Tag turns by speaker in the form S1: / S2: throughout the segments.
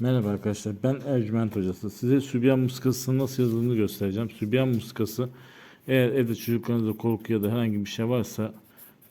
S1: Merhaba arkadaşlar ben Ercüment Hocası. Size sübyan muskasının nasıl yazıldığını göstereceğim. Sübyan muskası eğer evde çocuklarınızda korku ya da herhangi bir şey varsa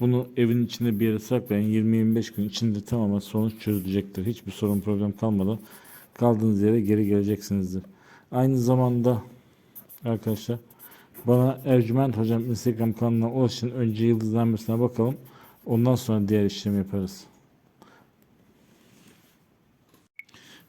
S1: bunu evin içinde bir yere saklayın. 20-25 gün içinde tamamen sonuç çözülecektir. Hiçbir sorun problem kalmadan kaldığınız yere geri geleceksinizdir. Aynı zamanda arkadaşlar bana Ercüment Hocam Instagram kanalına ulaşın. Önce yıldızlanmasına bakalım. Ondan sonra diğer işlemi yaparız.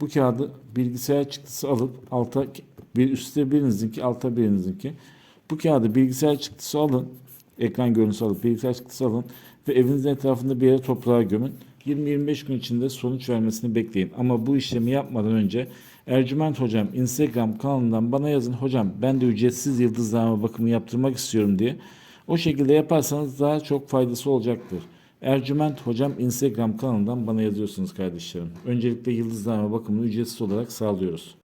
S1: bu kağıdı bilgisayar çıktısı alıp alta bir üstte birinizinki alta birinizinki. Bu kağıdı bilgisayar çıktısı alın. Ekran görüntüsü alıp bilgisayar çıktısı alın ve evinizin etrafında bir yere toprağa gömün. 20-25 gün içinde sonuç vermesini bekleyin. Ama bu işlemi yapmadan önce Ercüment Hocam Instagram kanalından bana yazın. Hocam ben de ücretsiz yıldızlama bakımı yaptırmak istiyorum diye. O şekilde yaparsanız daha çok faydası olacaktır. Ercüment Hocam Instagram kanalından bana yazıyorsunuz kardeşlerim. Öncelikle yıldızlama bakımını ücretsiz olarak sağlıyoruz.